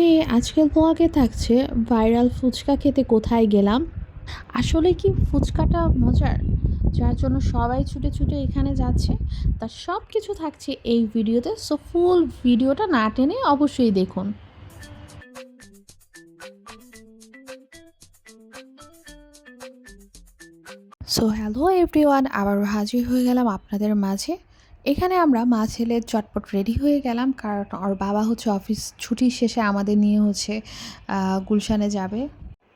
হে আজকের ব্লগে থাকছে ভাইরাল ফুচকা খেতে কোথায় গেলাম। আসলে কি ফুচকাটা মজার? যার জন্য সবাই ছুটে ছুটে এখানে যাচ্ছে। তার সব কিছু থাকছে এই ভিডিওতে সো ফুল ভিডিওটা না টেনে অবশ্যই দেখুন। সো হ্যালো এভরিওয়ান আবার হাজির হয়ে গেলাম আপনাদের মাঝে। এখানে আমরা মা ছেলে চটপট রেডি হয়ে গেলাম, কারণ ওর বাবা হচ্ছে অফিস ছুটি শেষে আমাদের নিয়ে হচ্ছে গুলশানে যাবে।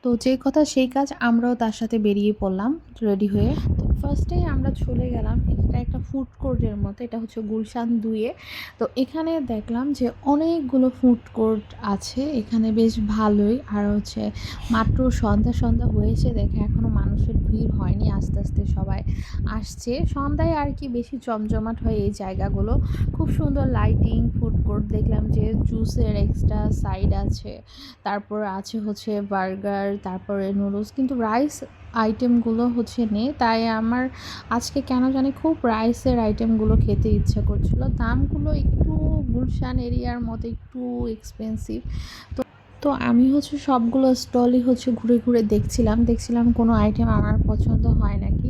তো যে কথা সেই কাজ আমরাও তার সাথে বেরিয়ে পড়লাম রেডি হয়ে। তো ফার্স্টেই আমরা চলে গেলাম এটা একটা ফুড কোর্টের মতো, এটা হচ্ছে গুলশান দুয়ে তো এখানে দেখলাম যে অনেকগুলো ফুড কোর্ট আছে, এখানে বেশ ভালোই। আর হচ্ছে মাত্র সন্ধ্যা সন্ধ্যা হয়েছে দেখে এখনও মানুষের ভিড় হয়নি, আস্তে আস্তে সবাই আসছে। সন্ধ্যায় আর কি বেশি জমজমাট হয় এই জায়গাগুলো। খুব সুন্দর লাইটিং ফুড কোর্ট দেখলাম যে জুসের এক্সট্রা সাইড আছে। তারপর আছে হচ্ছে বার্গার তারপরে নুডলস কিন্তু রাইস আইটেমগুলো হচ্ছে নেই তাই আমার আজকে কেন জানি খুব রাইসের আইটেমগুলো খেতে ইচ্ছা করছিল। দামগুলো একটু গুলশান এরিয়ার মতো একটু এক্সপেন্সিভ তো তো আমি হচ্ছে সবগুলো স্টলই হচ্ছে ঘুরে ঘুরে দেখছিলাম। দেখছিলাম কোনো আইটেম আমার পছন্দ হয় নাকি।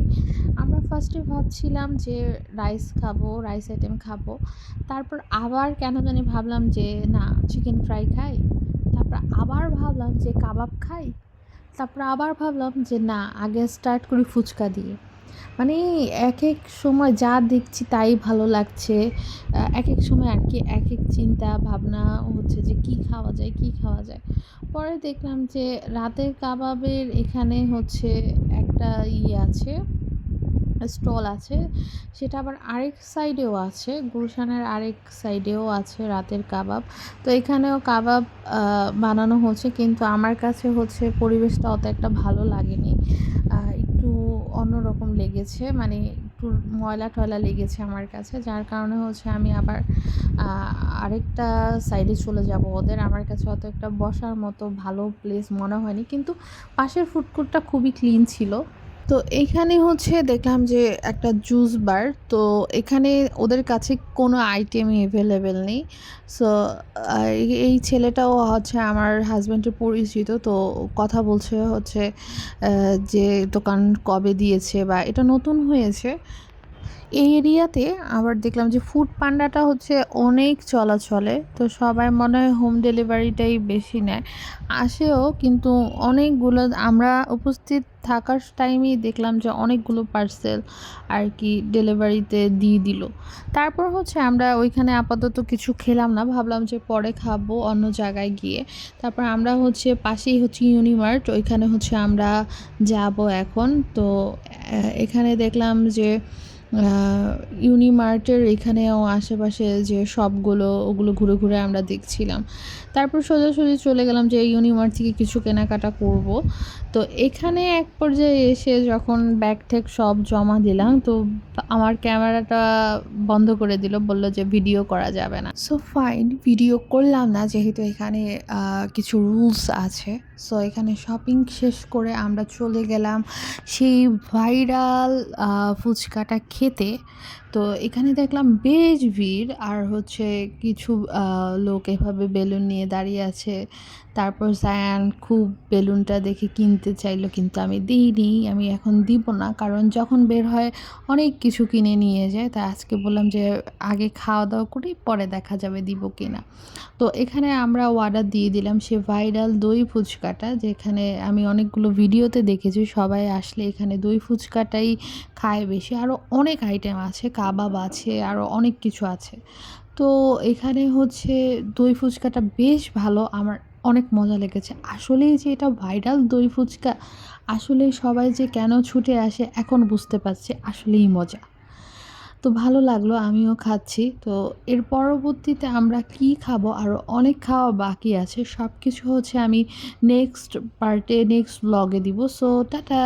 আমরা ফার্স্টে ভাবছিলাম যে রাইস খাব রাইস আইটেম খাব। তারপর আবার কেন জানি ভাবলাম যে, না চিকেন ফ্রাই খাই। তারপর আবার ভাবলাম যে, কাবাব খাই? তারপর আবার ভাবলাম যে না, আগে স্টার্ট করি ফুচকা দিয়ে। মানে এক এক সময় যা দেখছি তাই ভালো লাগছে। এক এক সময় আর কি এক এক চিন্তা, ভাবনা হচ্ছে যে কি খাওয়া যায়, কি খাওয়া যায়। পরে দেখলাম যে রাতের কাবাবের এখানে হচ্ছে একটা ইয়ে আছে। স্টল আছে, সেটা আবার আরেক সাইডেও আছে, গুলশানের আরেক সাইডেও আছে রাতের কাবাব। তো এখানেও কাবাব বানানো হচ্ছে, কিন্তু আমার কাছে হচ্ছে পরিবেশটা অত একটা ভালো লাগেনি। একটু অন্যরকম লেগেছে মানে একটু ময়লা টয়লা লেগেছে আমার কাছে, যার কারণে হচ্ছে আমি আবার আরেকটা সাইডে চলে যাব। ওদের আমার কাছে অত একটা বসার মতো ভালো প্লেস মনে হয়নি, কিন্তু পাশের ফুড কোর্টটা খুবই ক্লিন ছিল। তো এখানে হচ্ছে দেখলাম যে একটা জুস বার, তো এখানে ওদের কাছে কোনো আইটেমই অ্যাভেলেবেল নেই। সো এই ছেলেটাও হচ্ছে আমার হাজব্যান্ডের পরিচিত, তো কথা বলছে হচ্ছে যে দোকান কবে দিয়েছে বা এটা নতুন হয়েছে। এই এরিয়াতে আবার দেখলাম যে ফুড পান্ডাটা হচ্ছে অনেক চলাচলে, তো সবাই মনে হয় হোম ডেলিভারিটাই বেশি নেয়। আসেও কিন্তু অনেকগুলো, আমরা উপস্থিত থাকার টাইমেই দেখলাম যে অনেকগুলো পার্সেল আর কি ডেলিভারিতে দিয়ে দিল। তারপর হচ্ছে আমরা ওইখানে আপাতত কিছু খেলাম না, ভাবলাম যে পরে খাব অন্য জায়গায় গিয়ে। তারপর আমরা হচ্ছে পাশেই হচ্ছে ইউনিমার্ট ওইখানে হচ্ছে আমরা যাব এখন। তো এখানে দেখলাম যে ইউনিমার্টের এখানেও আশেপাশে যে সবগুলো ওগুলো ঘুরে ঘুরে আমরা দেখছিলাম। তারপর সোজাসুজি চলে গেলাম যে ইউনিমার্ট থেকে কিছু কেনাকাটা করব। তো এখানে এক পর্যায়ে এসে যখন ব্যাগ ঠ্যাগ সব জমা দিলাম, তো আমার ক্যামেরাটা বন্ধ করে দিল, বলল যে ভিডিও করা যাবে না। সো ফাইন ভিডিও করলাম না, যেহেতু এখানে কিছু রুলস আছে। সো এখানে শপিং শেষ করে আমরা চলে গেলাম। সেই ভাইরাল ফুচকাটা খেতে তো এখানে দেখলাম বেশ ভিড়। আর হচ্ছে কিছু লোক এভাবে বেলুন নিয়ে দাঁড়িয়ে আছে। তারপর জায়ান খুব বেলুনটা দেখে কিনতে চাইলো। কিন্তু আমি দিইনি, আমি এখন দিব না। কারণ যখন বের হয়, অনেক কিছু কিনে নিয়ে যায়। তাই আজকে বললাম যে, আগে খাওয়া দাওয়া করি, পরে দেখা যাবে দিব কিনা। তো এখানে আমরা অর্ডার দিয়ে দিলাম সে ভাইরাল দই ফুচকাটা, যেখানে আমি অনেকগুলো ভিডিওতে দেখেছি। সবাই আসলে এখানে দই ফুচকাটাই খায় বেশি। আরও অনেক আইটেম আছে, কাবাব আছে আরও অনেক কিছু আছে। তো এখানে হচ্ছে দই ফুচকাটা বেশ ভালো, আমার অনেক মজা লেগেছে। আসলেই যে এটা ভাইরাল দই ফুচকা আসলেই সবাই যে কেন ছুটে আসে এখন বুঝতে পারছি, আসলেই মজা। তো ভালো লাগল, আমিও খাচ্ছি। তো এর পরবর্তীতে আমরা কি খাব আরও অনেক খাওয়া বাকি আছে সব কিছু হচ্ছে আমি নেক্সট পার্টে নেক্সট ব্লগে দিব। So tata